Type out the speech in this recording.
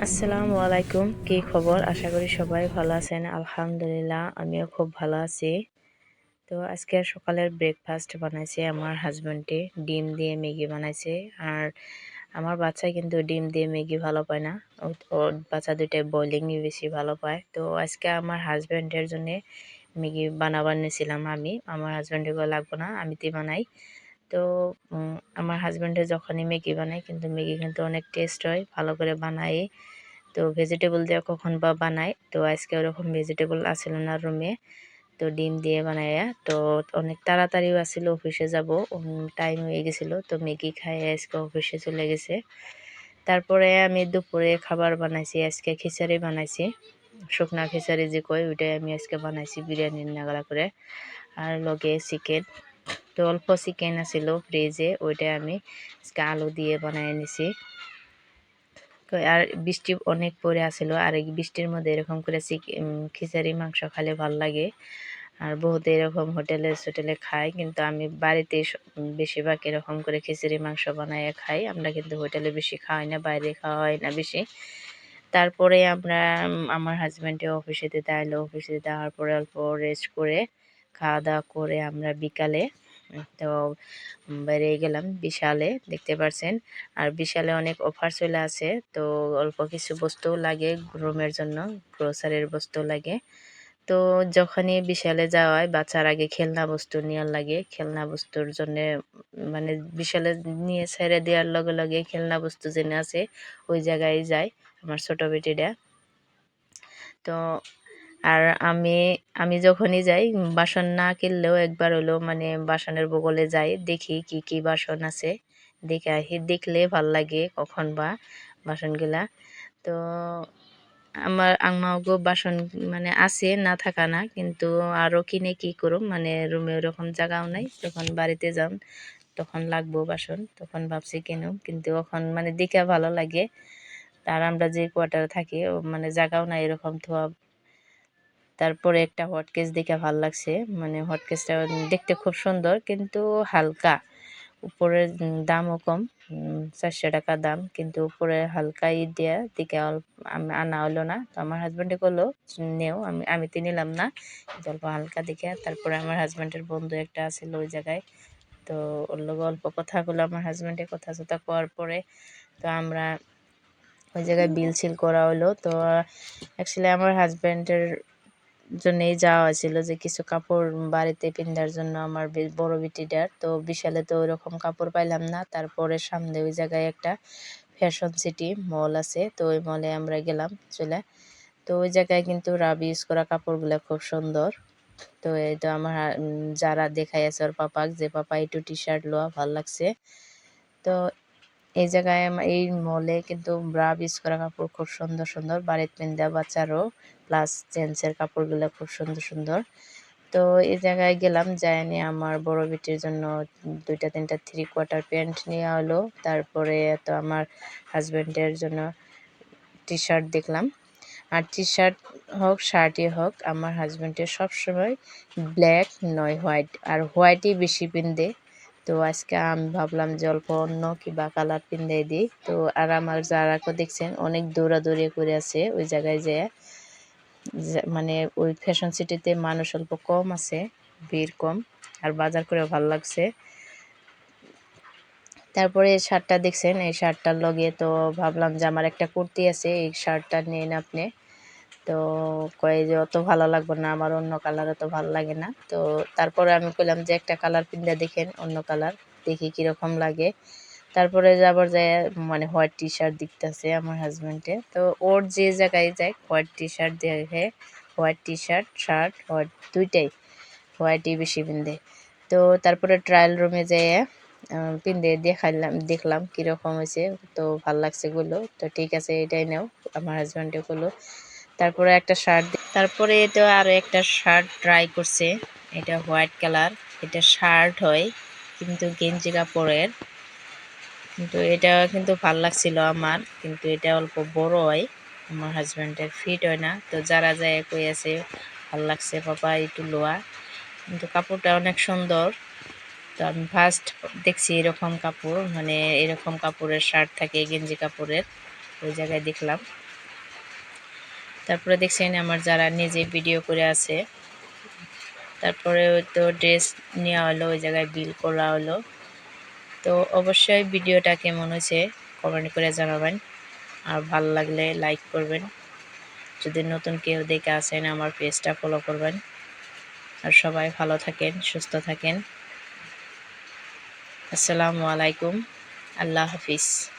আসসালামু আলাইকুম। কি খবর? আশা করি সবাই ভালো আছেন। আলহামদুলিল্লাহ, আমিও খুব ভালো আছি। তো আজকে সকালের ব্রেকফাস্ট বানাইছে আমার হাজব্যান্ডে ডিম দিয়ে ম্যাগি বানাইছে। আর আমার বাচ্চা কিন্তু ডিম দিয়ে ম্যাগি ভালো পায় না। ওর বাচ্চা দুইটাই বয়লিংই বেশি ভালো পায়। তো আজকে আমার হাজব্যান্ডের জন্য ম্যাগি বানাবার নিয়েছিলাম আমি। আমার হাজব্যান্ডের লাগবো না আমিতে বানাই। তো আমার হাজব্যান্ডের যখনই ম্যাগি বানায়, কিন্তু ম্যাগি কিন্তু অনেক টেস্ট হয়, ভালো করে বানাই তো ভেজিটেবল দিয়ে কখন বা বানায়, তো আজকে ওরকম ভেজিটেবল আসছিল না রুমে তো ডিম দিয়ে বানাইয়া তো অনেক তাড়াতাড়িও আসছিল অফিসে যাব টাইম হয়ে গেছিল, তো ম্যাগি খাইয়ে আজকে অফিসে চলে গেছে। তারপরে আমি দুপুরে খাবার বানাইছি, আজকে খিচাড়ি বানাইছি। শুকনা খিচাড়ি যে কয়, ওইটাই আমি আজকে বানাইছি বিরিয়ানির নাগলা করে আর লগে চিকেন তো অল্প চিকেন আছিল ফ্রিজে ওইটা আমি আলু দিয়ে বানাই নিছি। আর বৃষ্টি অনেক পরে আসিল আর বৃষ্টির মধ্যে এরকম করে খিচাড়ি, মাংস খালে ভালো লাগে। আর বহুত এরকম হোটেলে সোটেলে খাই, কিন্তু আমি বাড়িতে বেশিরভাগ এরকম করে খিচুড়ি, মাংস বানাই খাই। আমরা কিন্তু হোটেলে বেশি খাওয়াই না, বাইরে খাওয়া হয় না বেশি। তারপরে আমরা আমার হাজব্যান্ডে অফিসে দিতে আইলো। অফিসে দেওয়ার পরে অল্প রেস্ট করে খাওয়া দাওয়া করে আমরা বিকালে তো বাইরে গেলাম বিশালে, দেখতে পারছেন। আর বিশালে অনেক অফার চলে আছে, তো অল্প কিছু বস্তু লাগে রুমের জন্য গ্রোসারির বস্তু লাগে। তো যখনই বিশালে যাওয়া হয় বাচ্চার আগে খেলনা বস্তু নেওয়ার লাগে, খেলনা বস্তুর জন্য মানে বিশালে নিয়ে ছেড়ে দেওয়ার লগে লগে খেলনা বস্তু যেনে আছে, ওই জায়গায় যায়, আমার ছোটো বেটিটা। তো আর আমি আমি যখনই যাই বাসন না কিনলেও একবার হলো মানে বাসনের বগলে যাই, দেখি কি কি বাসন আছে। দেখে আহি দেখলে ভালো লাগে কখন বা বাসনগুলা। তো আমার আংমাগো বাসন মানে আছে, না থাকা না, কিন্তু আরও কিনে কি করুম মানে রুমে ওরকম জায়গাও নাই। যখন বাড়িতে যান তখন লাগবো বাসন, তখন ভাবছি কিনুম, কিন্তু এখন মানে দেখে ভালো লাগে। আর আমরা যে কোয়ার্টারে থাকি মানে জায়গাও নাই, এরকম থোয়া তারপরে একটা হটকেস দেখে ভালো লাগছে। মানে হটকেসটা দেখতে খুব সুন্দর কিন্তু হালকা। উপরের দামও কম চারশো টাকা দাম। কিন্তু উপরে হালকা ই দেওয়া দিকে আনা হলো না। তো আমার হাজব্যান্ডে করল নেও, আমি আমি তো নিলাম না। অল্প হালকা দেখে, তারপরে আমার হাজব্যান্ডের বন্ধু একটা আছিল ওই জায়গায়। তো ওর লোক অল্প কথা বলল আমার হাজব্যান্ডের কথা চথা করার পরে। তো আমরা ওই জায়গায় বিল ছিল করা হলো। তো অ্যাকচুয়ালি আমার হাজব্যান্ডের জন্যই যাওয়া হয়েছিল যে কিছু কাপড় বাড়িতে পিন্ধার জন্য আমার বড় বিটিটার। তো বিশালে তো ওইরকম কাপড় পাইলাম না। তারপরে সামনে ওই জায়গায় একটা ফ্যাশন সিটি মল আছে। তো ওই মলে আমরা গেলাম চলে। তো ওই জায়গায় কিন্তু রাব ইউজ করা কাপড়গুলো খুব সুন্দর। তো এই তো আমার যারা দেখাই আছে ওর পাপাক, যে পাপা একটু টি শার্ট লোয়া ভালো লাগছে। তো এই জায়গায় এই মলে কিন্তু ব্রা ইউজ করা কাপড় খুব সুন্দর সুন্দর। বাড়িতে পিন্দা বাচ্চারও প্লাস জেন্টসের কাপড়গুলো খুব সুন্দর সুন্দর। তো এই জায়গায় গেলাম যাই নিয়ে আমার বড় বেটির জন্য দুইটা, তিনটা থ্রি কোয়ার্টার প্যান্ট নেওয়া হলো। তারপরে তো আমার হাজব্যান্ডের জন্য টি শার্ট দেখলাম। আর টি শার্ট হোক শার্টই হোক, আমার হাজব্যান্ডের সবসময় ব্ল্যাক নয় হোয়াইট আর হোয়াইটই বেশি পিনদে। তো আজকে আমি ভাবলাম যে অল্প অন্য কিবা কালার পিন্দে দিই। তো আর আমার যারাকে দেখছেন, অনেক দৌড়াদৌড়ি করে আছে ওই জায়গায় যেয়ে মানে ওই ফ্যাশন সিটিতে মানুষ অল্প কম আছে, ভিড় কম, আর বাজার করে ভালো লাগছে। তারপরে শার্টটা দেখছেন, এই শার্টটার লগে তো ভাবলাম যে আমার একটা কুর্তি আছে, এই শার্টটা নিন আপনি। তো কয়ে যে অত ভালো লাগবে না, আমার অন্য কালার অত ভালো লাগে না। তো তারপরে আমি কইলাম যে একটা কালার পিন্দা দেখেন, অন্য কালার দেখি কীরকম লাগে। তারপরে যাবার যায় মানে হোয়াইট টি শার্ট দেখতেছে আমার হাজব্যান্ডে তো ওর যে জায়গায় যায় হোয়াইট টি শার্ট দেখে white T shirt shirt white দুইটাই হোয়াইটই বেশি পিন্দে তো তারপরে ট্রায়াল রুমে যেয়ে পিন্দে দেখাইলাম, দেখলাম কীরকম হয়েছে, তো ভালো লাগছে গুলো তো ঠিক আছে, এটাই নাও, আমার হাজব্যান্ডে গুলো তারপরে একটা শার্ট তারপরে এটা আরও একটা শার্ট ট্রাই করছে। এটা হোয়াইট কালার এটা শার্ট হয়, কিন্তু গেঞ্জি কাপড়ের। কিন্তু এটা কিন্তু ভালো লাগছিল আমার, কিন্তু এটা অল্প বড় হয়। আমার হাজব্যান্ডের ফিট হয় না। তো যারা যায় কই আছে ভালো লাগছে পাপা, একটু লোয়া। কিন্তু কাপড়টা অনেক সুন্দর। তো আমি ফার্স্ট দেখছি এরকম কাপড় মানে এরকম কাপড়ের শার্ট থাকে, গেঞ্জি কাপড়ের। ওই জায়গায় দেখলাম। তারপরে দেখছেন আমার যারা নিজে ভিডিও করে আছে। তারপরে তো ড্রেস নেওয়া হলো, ওই জায়গায় বিল করা হলো। তো অবশ্যই ভিডিওটা কেমন হয়েছে কমেন্ট করে জানাবেন। আর ভালো লাগলে লাইক করবেন। যদি নতুন কেউ দেখে আসেন, আমার পেজটা ফলো করবেন। আর সবাই ভালো থাকেন, সুস্থ থাকেন। আসসালামু আলাইকুম। আল্লাহ হাফিজ।